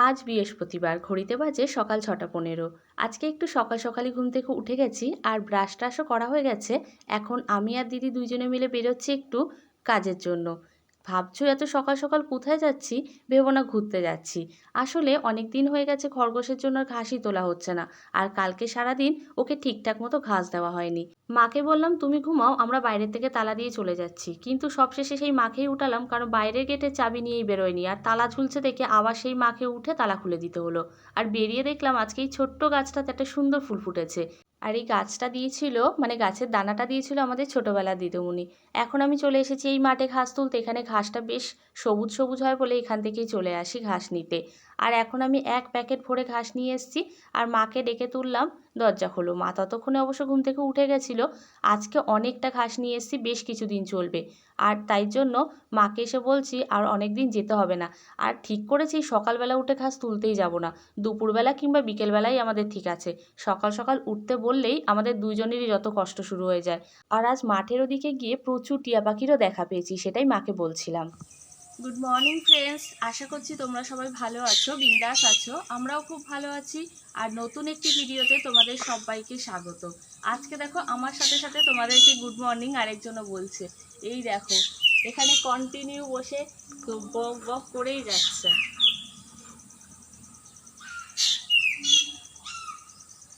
আজ বৃহস্পতিবার, ঘড়িতে বাজে সকাল ছটা পনেরো। আজকে একটু সকাল সকালই ঘুম থেকে উঠে গেছি আর ব্রাশ ট্রাশও করা হয়ে গেছে। এখন আমি আর দিদি দুইজনে মিলে বেরোচ্ছি একটু কাজের জন্য। ভাবছ এত সকাল সকাল কোথায় যাচ্ছি? ভেবো না ঘুরতে যাচ্ছি। আসলে অনেক দিন হয়ে গেছে খরগোশের জন্য আর ঘাসই তোলা হচ্ছে না। আর কালকে সারাদিন ওকে ঠিকঠাক মতো ঘাস দেওয়া হয়নি। মাকে বললাম, তুমি ঘুমাও, আমরা বাইরের থেকে তালা দিয়ে চলে যাচ্ছি। কিন্তু সবশেষে সেই মাকেই উঠালাম, কারণ বাইরের গেটের চাবি নিয়েই বেরোয়নি। আর তালা ঝুলছে দেখে আবার সেই মাকে উঠে তালা খুলে দিতে হলো। আর বেরিয়ে দেখলাম আজকে এই ছোট্ট গাছটাতে একটা সুন্দর ফুল ফুটেছে। আর এই গাছটা দিয়েছিল মানে গাছের দানাটা দিয়েছিল আমাদের ছোটোবেলার দিদিমণি এখন আমি চলে এসেছি এই মাঠে ঘাস তুলতে, এখানে ঘাসটা বেশ সবুজ সবুজ হয় বলে এখান থেকেই চলে আসি ঘাস নিতে। আর এখন আমি এক প্যাকেট ভরে ঘাস নিয়ে এসেছি আর মাকে ডেকে তুললাম, দরজা খোলো। মা ততক্ষণে অবশ্য ঘুম থেকে উঠে গেছিল, আজকে অনেকটা ঘাস নিয়ে এসেছি, বেশ কিছুদিন চলবে। আর তাই জন্য মাকে এসে বলছি, আর অনেক দিন যেতে হবে না। আর ঠিক করেছি, সকালবেলা উঠে ঘাস তুলতেই যাব না। দুপুরবেলা কিংবা বিকেলবেলাই আমাদের ঠিক আছে। সকাল সকাল উঠতে বললেই আমাদের দুজনেরই যত কষ্ট শুরু হয়ে যায়। আর আজ মাঠের ওদিকে গিয়ে প্রচুর টিয়া পাখিরও দেখা পেয়েছি, সেটাই মাকে বলছিলাম। গুড মর্নিং ফ্রেন্ডস আশা করছি তোমরা সবাই ভালো আছো, বিন্দাস আছো। আমরাও খুব ভালো আছি। আর নতুন একটি ভিডিওতে তোমাদের সবাইকে স্বাগত। আজকে দেখো, আমার সাথে সাথে তোমাদেরকে গুড মর্নিং আরেকজনও বলছে। এই দেখো, এখানে কন্টিনিউ বসে বক বক করেই যাচ্ছে।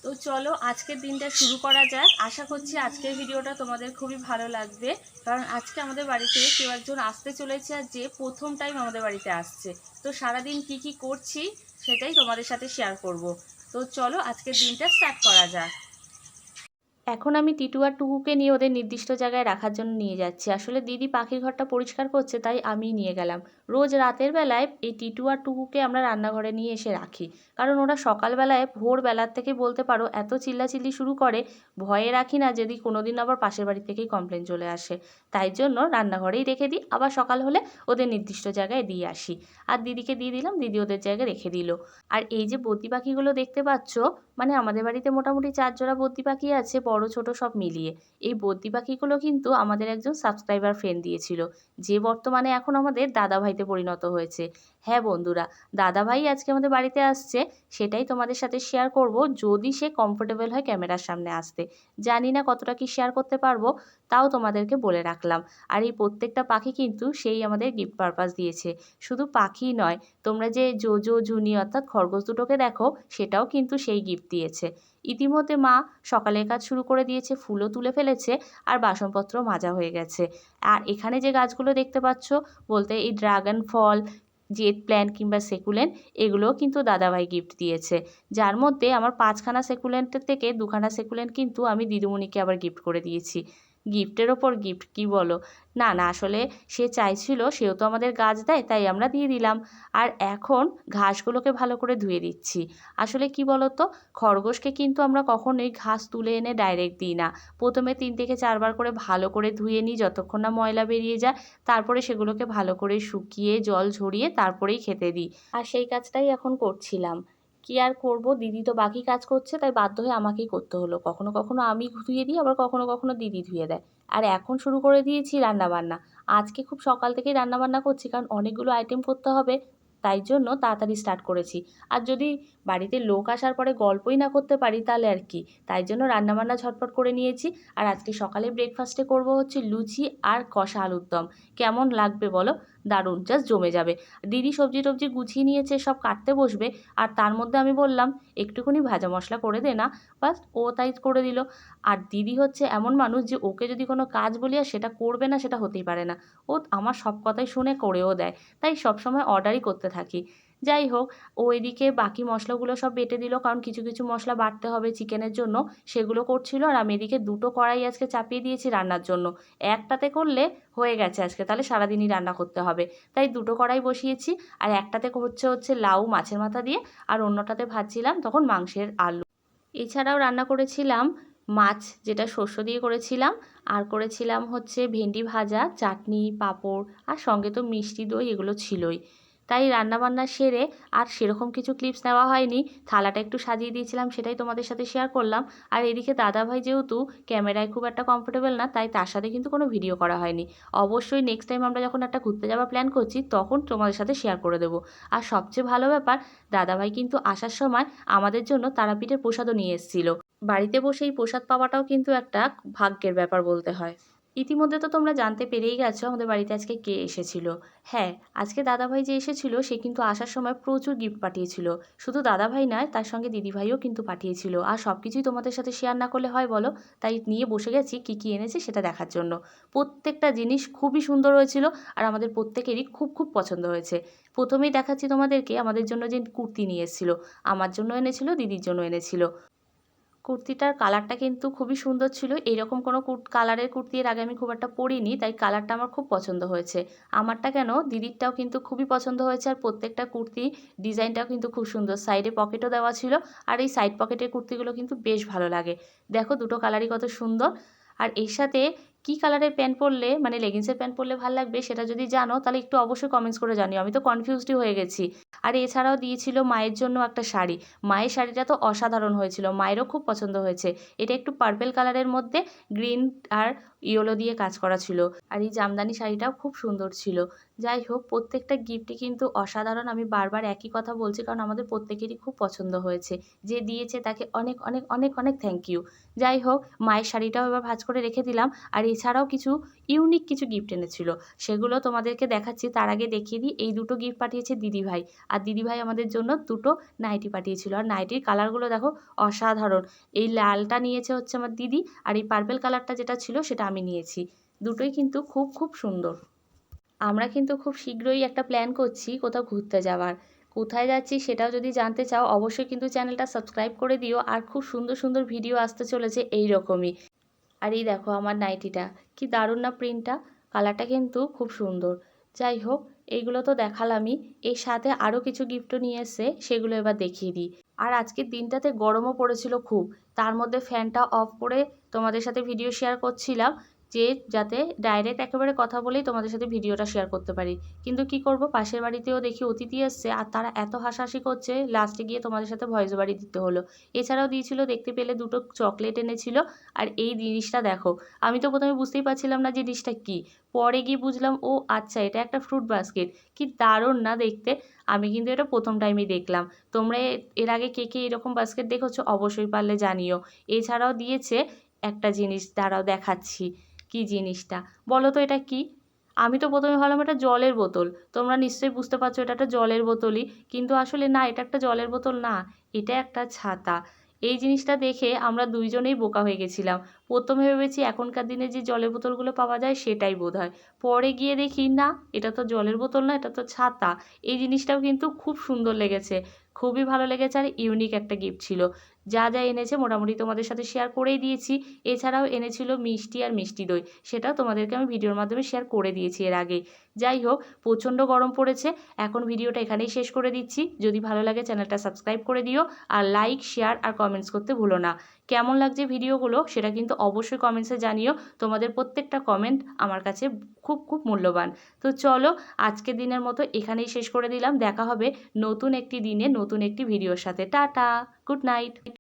তো চলো আজকের দিনটা শুরু করা যাক। আশা করছি আজকের ভিডিওটা তোমাদের খুবই ভালো লাগবে। কারণ আজকে আমাদের বাড়িতে কেউ একজন আসতে চলেছে আর যে প্রথম টাইম আমাদের বাড়িতে আসছে। তো সারাদিন কি কি করছি সেটাই তোমাদের সাথে শেয়ার করব। তো চলো আজকের দিনটা স্টার্ট করা যাক। এখন আমি টিটু আর টুকুকে নিয়ে ওদের নির্দিষ্ট জায়গায় রাখার জন্য নিয়ে যাচ্ছি। আসলে দিদি পাখির ঘরটা পরিষ্কার করছে, তাই আমি নিয়ে গেলাম। রোজ রাতের বেলায় এই টিটু আর টুকুকে আমরা রান্নাঘরে নিয়ে এসে রাখি। কারণ ওরা সকালবেলায় ভোরবেলার থেকে বলতে পারো, এত চিল্লাচিল্লি শুরু করে, ভয়ে রাখি না যদি কোনো দিন আবার পাশের বাড়ি থেকেই কমপ্লেন চলে আসে। তাই জন্য রান্নাঘরেই রেখে দিই, আবার সকাল হলে ওদের নির্দিষ্ট জায়গায় দিয়ে আসি। আর দিদিকে দিয়ে দিলাম, দিদি ওদের জায়গায় রেখে দিল। আর এই যে বদ্যি পাখিগুলো দেখতে পাচ্ছ মানে আমাদের বাড়িতে মোটামুটি চার জোড়া বদ্যি পাখি আছে বড় ছোট সব মিলিয়ে। এই বদ্যি পাখিগুলো কিন্তু আমাদের একজন সাবস্ক্রাইবার ফ্রেন্ড দিয়েছিল, যে বর্তমানে এখন আমাদের দাদা ভাইতে পরিণত হয়েছে। হ্যাঁ বন্ধুরা, দাদাভাই আজকে আমাদের বাড়িতে আসছে, সেটাই তোমাদের সাথে শেয়ার করব। যদি সে কমফোর্টেবল হয় ক্যামেরার সামনে আসতে। জানি না কতটা কি শেয়ার করতে পারব, তাও তোমাদেরকে বলে রাখলাম। আর এই প্রত্যেকটা পাখি কিন্তু সেই আমাদের গিফট পারপাস দিয়েছে। শুধু পাখি নয়, তোমরা যে জোজো জুনি অর্থাৎ খরগোশ দুটোকে দেখো, সেটাও কিন্তু সেই গিফট দিয়েছে। ইতিমধ্যে মা সকালের কাজ শুরু করে দিয়েছে, ফুলও তুলে ফেলেছে, আর বাসনপত্র মাজা হয়ে গেছে। আর এখানে যে গাছগুলো দেখতে পাচ্ছ, বলতে এই ড্রাগন ফল জেট প্ল্যান কিংবা সেকুলেন এগুলোও কিন্তু দাদাভাই গিফট দিয়েছে। যার মধ্যে আমার পাঁচখানা সেকুলেন্টের থেকে দুখানা সেকুলেন্ট কিন্তু আমি দিদিমণিকে আবার গিফট করে দিয়েছি। গিফটের ওপর গিফট, কি বলো? না না, আসলে সে চাইছিল, সেও তো আমাদের গাছ দেয়, তাই আমরা দিয়ে দিলাম। আর এখন ঘাসগুলোকে ভালো করে ধুয়ে দিচ্ছি। আসলে কি বলো তো খরগোশকে কিন্তু আমরা কখনোই ঘাস তুলে এনে ডাইরেক্ট দিই না। প্রথমে তিন থেকে চারবার করে ভালো করে ধুয়ে নিই, যতক্ষণ না ময়লা বেরিয়ে যায়। তারপরে সেগুলোকে ভালো করে শুকিয়ে, জল ঝরিয়ে তারপরেই খেতে দিই। আর সেই কাজটাই এখন করছিলাম। কি আর করব? দিদি তো বাকি কাজ করছে, তাই বাধ্য হয়ে আমাকেই করতে হলো। কখনো কখনো আমি ধুয়ে দিই, আবার কখনো কখনো দিদি ধুয়ে দেয়। আর এখন শুরু করে দিয়েছি রান্নাবান্না। আজকে খুব সকাল থেকেই রান্নাবান্না করছি, কারণ অনেকগুলো আইটেম করতে হবে, তাই জন্য তাড়াতাড়ি স্টার্ট করেছি। আর যদি বাড়িতে লোক আসার পরে গল্পই না করতে পারি, তাহলে আর কি? তাই জন্য রান্নাবান্না ঝটপট করে নিয়েছি। আর আজকে সকালে ব্রেকফাস্টে করব হচ্ছে লুচি আর কষা আলুর দম কেমন লাগবে বলো? দারুণ জাস্ট জমে যাবে। দিদি সবজি টবজি গুছিয়ে নিয়েছে, সব কাটতে বসবে, আর তার মধ্যে আমি বললাম, একটুখানি ভাজা মশলা করে দে না। বাস ও তাই করে দিল। আর দিদি হচ্ছে এমন মানুষ যে ওকে যদি কোনো কাজ বলি আর সেটা করবে না, সেটা হতেই পারে না। ও আমার সব কথাই শুনে করেও দেয়। তাই সবসময় অর্ডারই করতে থাকি। যাই হোক, ও এদিকে বাকি মশলাগুলো সব বেটে দিল, কারণ কিছু কিছু মশলা বাটতে হবে চিকেনের জন্য, সেগুলো করছিল আর আমি এদিকে দুটো কড়াই আজকে চাপিয়ে দিয়েছি রান্নার জন্য। একটাতে করলে হয়ে গেছে আজকে, তাহলে সারাদিনই রান্না করতে হবে। তাই দুটো কড়াই বসিয়েছি, আর একটাতে হচ্ছে হচ্ছে লাউ, মাছের মাথা দিয়ে, আর অন্যটাতে ভাজছিলাম তখন মাংসের আলু। এছাড়াও রান্না করেছিলাম মাছ, যেটা শস্য দিয়ে করেছিলাম, আর করেছিলাম হচ্ছে ভেন্ডি ভাজা, চাটনি, পাঁপড়, আর সঙ্গে তো মিষ্টি দই, এগুলো ছিলই। তাই রান্নাবান্না সেরে আর সেরকম কিছু ক্লিপস নেওয়া হয়নি। থালাটা একটু সাজিয়ে দিয়েছিলাম, সেটাই তোমাদের সাথে শেয়ার করলাম। আর এদিকে দাদাভাই যেহেতু ক্যামেরায় খুব একটা কমফোর্টেবল না, তাই তার সাথে কিন্তু কোনো ভিডিও করা হয়নি। অবশ্যই নেক্সট টাইম আমরা যখন একটা ঘুরতে যাওয়ার প্ল্যান করছি, তখন তোমাদের সাথে শেয়ার করে দেবো। আর সবচেয়ে ভালো ব্যাপার, দাদাভাই কিন্তু আসার সময় আমাদের জন্য তারাপীঠের প্রসাদও নিয়ে এসেছিল। বাড়িতে বসে এই প্রসাদ পাওয়াটাও কিন্তু একটা ভাগ্যের ব্যাপার বলতে হয়। ইতিমধ্যে তো তোমরা জানতে পেরেই গেছো আমাদের বাড়িতে আজকে কে এসেছিল। হ্যাঁ আজকে দাদাভাই যে এসেছিল, সে কিন্তু আসার সময় প্রচুর গিফট পাঠিয়েছিল। শুধু দাদাভাই নয়, তার সঙ্গে দিদিভাইও কিন্তু পাঠিয়েছিল। আর সব কিছুই তোমাদের সাথে শেয়ার না করলে হয় বলো? তাই নিয়ে বসে গেছি, কী কী এনেছে সেটা দেখার জন্য। প্রত্যেকটা জিনিস খুবই সুন্দর হয়েছিল আর আমাদের প্রত্যেকেরই খুব খুব পছন্দ হয়েছে। প্রথমেই দেখাচ্ছি তোমাদেরকে আমাদের জন্য যে কুর্তি নিয়ে এসেছিল। আমার জন্য এনেছিল, দিদির জন্য এনেছিল। কুর্তিটার কালারটা কিন্তু খুবই সুন্দর ছিল। এইরকম কোনো কালারের কুর্তি এর আগে আমি খুব একটা পরিনি, তাই কালারটা আমার খুব পছন্দ হয়েছে। আমারটা কেন? দিদিরটাও কিন্তু খুবই পছন্দ হয়েছে আর প্রত্যেকটা কুর্তি ডিজাইনটাও কিন্তু খুব সুন্দর। সাইডে পকেটও দেওয়া ছিল আর এই সাইড পকেটের কুর্তিগুলো কিন্তু বেশ ভালো লাগে। দেখো দুটো কালারই কত সুন্দর। আর এর সাথে কী কালারের প্যান্ট পরলে মানে লেগিংসের প্যান্ট পরলে ভালো লাগবে সেটা যদি জানো, তাহলে একটু অবশ্যই কমেন্টস করে জানিও। আমি তো কনফিউজডই হয়ে গেছি। আর এছাড়াও দিয়েছিল মায়ের জন্য একটা শাড়ি। মায়ের শাড়িটা তো অসাধারণ হয়েছিল। মায়েরও খুব পছন্দ হয়েছে। এটা একটু পার্পেল কালারের মধ্যে গ্রিন আর ইয়েলো দিয়ে কাজ করা ছিল। আর এই জামদানি শাড়িটাও খুব সুন্দর ছিল। যাই হোক, প্রত্যেকটা গিফটই কিন্তু অসাধারণ। আমি বারবার একই কথা বলছি কারণ আমাদের প্রত্যেকেরই খুব পছন্দ হয়েছে। যে দিয়েছে তাকে অনেক অনেক অনেক অনেক থ্যাংক ইউ যাই হোক, মায়ের শাড়িটাও এবার ভাজ করে রেখে দিলাম। আর এছাড়াও কিছু ইউনিক কিছু গিফট এনেছিল। সেগুলো তোমাদেরকে দেখাচ্ছি, তার আগে দেখিয়ে দিই, এই দুটো গিফট পাঠিয়েছে দিদিভাই। আর দিদিভাই আমাদের জন্য দুটো নাইটি পাঠিয়েছিল। আর নাইটির কালারগুলো দেখো অসাধারণ। এই লালটা নিয়েছে হচ্ছে আমার দিদি, আর এই পার্পেল কালারটা যেটা ছিল সেটা আমি নিয়েছি। দুটোই কিন্তু খুব খুব সুন্দর। আমরা কিন্তু খুব শীঘ্রই একটা প্ল্যান করছি কোথাও ঘুরতে যাওয়ার। কোথায় যাচ্ছি সেটাও যদি জানতে চাও, অবশ্যই কিন্তু চ্যানেলটা সাবস্ক্রাইব করে দিও। আর খুব সুন্দর সুন্দর ভিডিও আসতে চলেছে এই রকমই আর এই দেখো আমার নাইটিটা, কি দারুণ না প্রিন্টটা কালারটা কিন্তু খুব সুন্দর। যাই হোক, এইগুলো তো দেখালামই। এর সাথে আরও কিছু গিফটও নিয়ে এসছে, সেগুলো এবার দেখিয়ে দিই। আর আজকের দিনটাতে গরমও পড়েছিল খুব। তার মধ্যে ফ্যানটা অফ করে তোমাদের সাথে ভিডিও শেয়ার করছিলাম। যে যাতে ডাইরেক্ট একেবারে কথা বলেই তোমাদের সাথে ভিডিওটা শেয়ার করতে পারি। কিন্তু কি করব? পাশের বাড়িতেও দেখি অতিথি এসছে আর তারা এত হাসাহাসি করছে লাস্টে গিয়ে তোমাদের সাথে ভয়েস বাড়ি দিতে হলো। এছাড়াও দিয়েছিল, দেখতে পেলে দুটো চকলেট এনেছিল আর এই জিনিসটা দেখো। আমি তো প্রথমে বুঝতেই পারছিলাম না জিনিসটা কি। পরে গিয়ে বুঝলাম, ও আচ্ছা এটা একটা ফ্রুট বাস্কেট কি দারুণ না দেখতে? আমি কিন্তু এটা প্রথম টাইমই দেখলাম। তোমরা এর আগে কে কে এরকম বাস্কেট দেখেছ? অবশ্যই পারলে জানিও। এছাড়াও দিয়েছে একটা জিনিস, দাঁড়াও দেখাচ্ছি। কি জিনিসটা? বলো তো এটা কি? আমি তো প্রথমে ভাবলাম এটা জলের বোতল। তোমরা নিশ্চয়ই বুঝতে পারছ এটা একটা জলের বোতলই। কিন্তু আসলে না, এটা একটা জলের বোতল না, এটা একটা ছাতা। এই জিনিসটা দেখে আমরা দুইজনেই বোকা হয়ে গেছিলাম। প্রথমে ভেবেছি এখনকার দিনে যে জলের বোতলগুলো পাওয়া যায় সেটাই বোধ হয় পরে গিয়ে দেখি না, এটা তো জলের বোতল না, এটা তো ছাতা। এই জিনিসটাও কিন্তু খুব সুন্দর লেগেছে। খুবই ভালো লেগেছে আর ইউনিক একটা গিফট ছিল। যা যা এনেছে মোটামুটি তোমাদের সাথে শেয়ার করেই দিয়েছি। এছাড়াও এনেছিল মিষ্টি আর মিষ্টি দই, সেটাও তোমাদেরকে আমি ভিডিওর মাধ্যমে শেয়ার করে দিয়েছি এর আগে। যাই হোক, প্রচণ্ড গরম পড়েছে, এখন ভিডিওটা এখানেই শেষ করে দিচ্ছি। যদি ভালো লাগে চ্যানেলটা সাবস্ক্রাইব করে দিও, আর লাইক শেয়ার আর কমেন্টস করতে ভুলো না। কেমন লাগছে ভিডিওগুলো সেটা কিন্তু অবশ্যই কমেন্টসে জানিও। তোমাদের প্রত্যেকটা কমেন্ট আমার কাছে খুব খুব মূল্যবান। তো চলো, আজকের দিনের মতো এখানেই শেষ করে দিলাম। দেখা হবে নতুন একটি দিনে নতুন একটি ভিডিওর সাথে। Tata good night